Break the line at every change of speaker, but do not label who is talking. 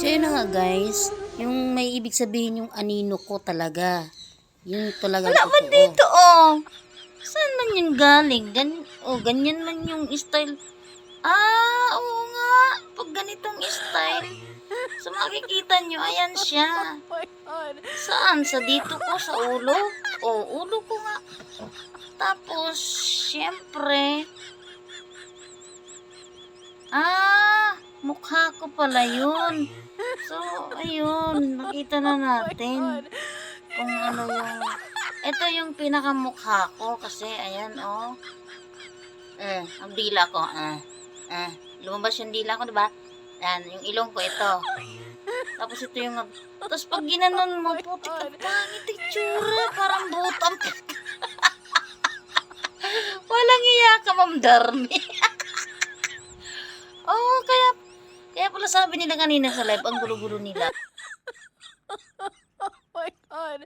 So yun na nga guys, yung may ibig sabihin yung anino ko talaga. Yung talaga
Wala man dito, oh. Saan man yun galing? Gan oh, ganyan man yung style. Ah, oo nga. Pag ganitong style. So makikita nyo, ayan siya. Saan? Sa dito ko, sa ulo? Oh, ulo ko nga. Tapos, syempre, ah, mukha ko pala yun. So, ayun, nakita na natin kung ano yung, ito yung pinakamukha ko kasi, ayan, oh. Eh, ang dila ko, eh, eh, lumabas yung dila ko, diba? Yan, yung ilong ko, ito. Tapos ito yung, tapos pag ginanon mo, puti ka, pangit yung tsura, parang butang. Walang iya ka, Ma'am Darmy. sabi nila kanina sa live, ang gulo-gulo nila.
Oh my god.